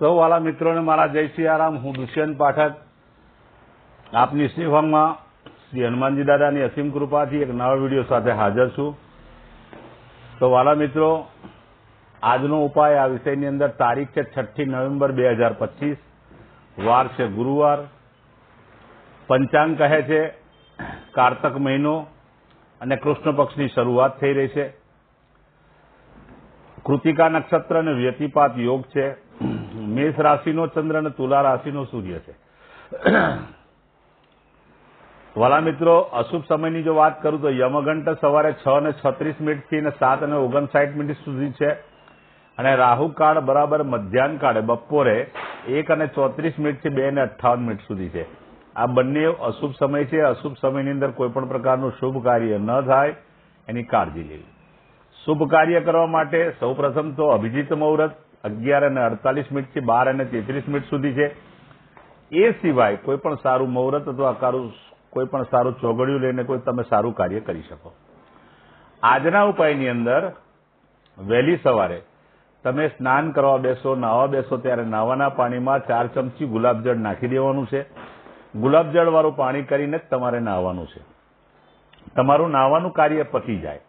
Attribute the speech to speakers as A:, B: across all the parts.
A: સૌ વાલા મિત્રોને મારા જય સિયારામ. હું દુષ્યંત પાઠક. આપની સેવામાં શ્રી હનુમાનજી દાદાની અસીમ કૃપાથી એક નવા વીડિયો સાથે હાજર છું. તો વાલા મિત્રો, આજનો ઉપાય આ વિષયની અંદર તારીખ છે છઠ્ઠી નવેમ્બર બે હજાર પચીસ. વાર છે ગુરુવાર. પંચાંગ કહે છે કારતક મહિનો અને કૃષ્ણ પક્ષની શરૂઆત થઈ રહી છે. કૃતિકા નક્ષત્ર અને વ્યતિપાત યોગ છે. મેષ રાશિનો ચંદ્ર અને તુલા રાશિનો સૂર્ય છે. વાલા મિત્રો, અશુભ સમયની જો વાત કરું તો યમઘંટ સવારે છ અને છત્રીસ મિનિટથી અને સાત અને ઓગણસાઠ મિનિટ સુધી છે. અને રાહુકાળ બરાબર મધ્યાહન કાળે, બપોરે એક અને ચોત્રીસ મિનિટથી બે અને અઠ્ઠાવન મિનિટ સુધી છે. આ બંને અશુભ સમય છે. અશુભ સમયની અંદર કોઈ પણ પ્રકારનું શુભ કાર્ય ન થાય, એની કાળજી લેવી. શુભ કાર્ય કરવા માટે સૌ પ્રથમ તો અભિજીત મુહૂર્ત અગિયાર અને અડતાલીસ મિનિટથી બાર અને તેત્રીસ મિનિટ સુધી છે. એ સિવાય કોઈ પણ સારું મુહૂર્ત અથવા કારું કોઈ પણ સારું ચોગડિયું લઈને કોઈ તમે સારું કાર્ય કરી શકો. આજના ઉપાયની અંદર વહેલી સવારે તમે સ્નાન કરવા બેસો, નાહવા બેસો ત્યારે નાવાના પાણીમાં ચાર ચમચી ગુલાબજળ નાખી દેવાનું છે. ગુલાબજળ વાળું પાણી કરીને જ તમારે નાહવાનું છે. તમારું નાહવાનું કાર્ય પતી જાય.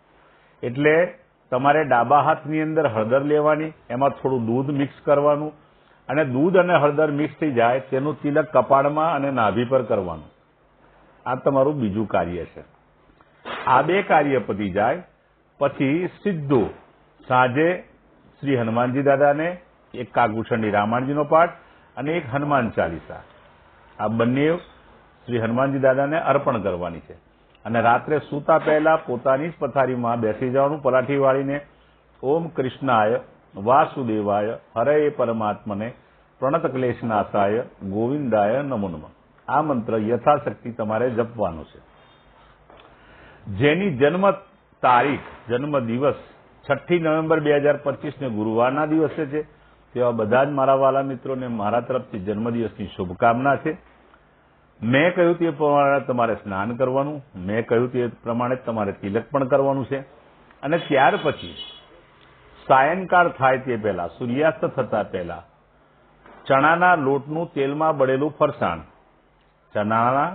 A: એટલે તમારે ડાબા હાથની અંદર હળદર લેવાની, એમાં થોડું દૂધ મિક્સ કરવાનું અને દૂધ અને હળદર મિક્સ થઈ જાય તેનું તિલક કપાળમાં અને નાભી પર કરવાનું. આ તમારું બીજું કાર્ય છે. આ બે કાર્ય પતી જાય, પછી સીધું સાંજે શ્રી હનુમાનજી દાદાને, એક કાગુછંડી રામાયણજીનો પાઠ અને એક હનુમાન ચાલીસા. આ બંને શ્રી હનુમાનજી દાદાને અર્પણ કરવાની છે. અને રાત્રે સૂતા પહેલા પોતાની જ પથારીમાં બેસી જવાનું પલાઠી વાળીને ઓમ કૃષ્ણાય, વાસુદેવાય, હરે પરમાત્મને, પ્રણત ક્લેશનાશાય, ગોવિંદાય નમો નમઃ આ મંત્ર યથાશક્તિ તમારે જપવાનો છે. જેની જન્મ તારીખ, જન્મ દિવસ છઠ્ઠી નવેમ્બર બે હજાર પચીસને ગુરુવારના દિવસે છે. તેવા બધા જ મારા વાલા મિત્રોને મારા તરફથી જન્મદિવસની શુભકામના છે. મેં કહ્યું તે પ્રમાણે તમારે સ્નાન કરવાનું, મેં કહ્યું તે પ્રમાણે તમારે તિલક પણ કરવાનું છે. અને ત્યાર પછી સાયંકાળ થાય તે પહેલા, સૂર્યાસ્ત થતા પહેલા, ચણાના લોટનું તેલમાં બળેલું ફરસાણ, ચણાના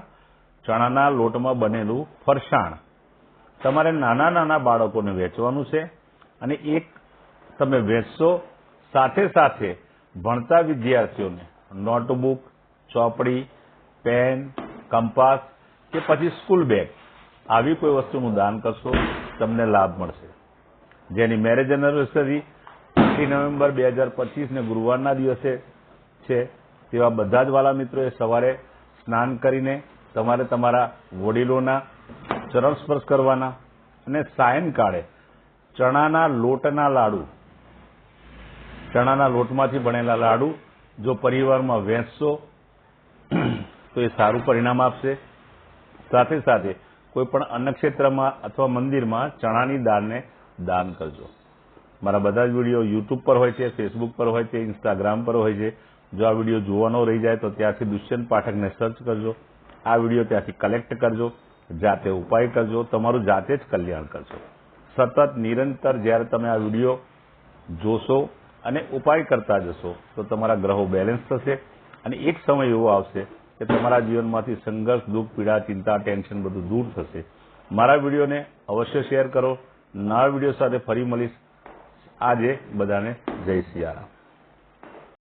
A: ચણાના લોટમાં બનેલું ફરસાણ. તમારે નાના નાના બાળકોને વેચવાનું છે અને એક તમે વેચશો, સાથે સાથે ભણતા વિદ્યાર્થીઓને નોટબુક, ચોપડી પેન, કંપાસ કે પછી સ્કૂલ બેગ. આવી કોઈ વસ્તુનું દાન કરશો, તમને લાભ મળશે. જેની મેરેજ એનિવર્સરી છઠ્ઠી નવેમ્બર બે હજાર પચીસને ગુરુવારના દિવસે છે, તેવા બધા જ વાલા મિત્રોએ સવારે સ્નાન કરીને તમારે તમારા વડીલોના ચરણ સ્પર્શ કરવાના અને સાયંકાળે ચણાના લોટના લાડુ, ચણાના લોટમાંથી બનેલા લાડુ જો પરિવારમાં વહેંચશો તો એ સારું પરિણામ આપશે. સાથે સાથે કોઈ પણ અન્નક્ષેત્રમાં અથવા મંદિરમાં ચણાની દાળને દાન કરજો. મારા બધા જ વીડિયો યુટ્યુબ પર હોય છે ફેસબુક પર હોય છે ઇન્સ્ટાગ્રામ પર હોય છે. જો આ વીડિયો જોવાનો રહી જાય તો ત્યાંથી દુષ્યંત પાઠકને સર્ચ કરજો. આ વીડિયો ત્યાંથી કલેક્ટ કરજો. જાતે ઉપાય કરજો. તમારું જાતે જ કલ્યાણ કરજો. સતત નિરંતર જ્યારે તમે આ વીડિયો જોશો અને ઉપાય કરતા જશો, તો તમારા ગ્રહો બેલેન્સ થશે અને એક સમય એવો આવશે કે તમારા જીવનમાંથી સંઘર્ષ, દુઃખ, પીડા, ચિંતા, ટેન્શન બધું દૂર થશે. મારા વિડીયોને અવશ્ય શેર કરો. નવા વીડિયો સાથે ફરી મળીશ. આજે બધાને જય સિયારામ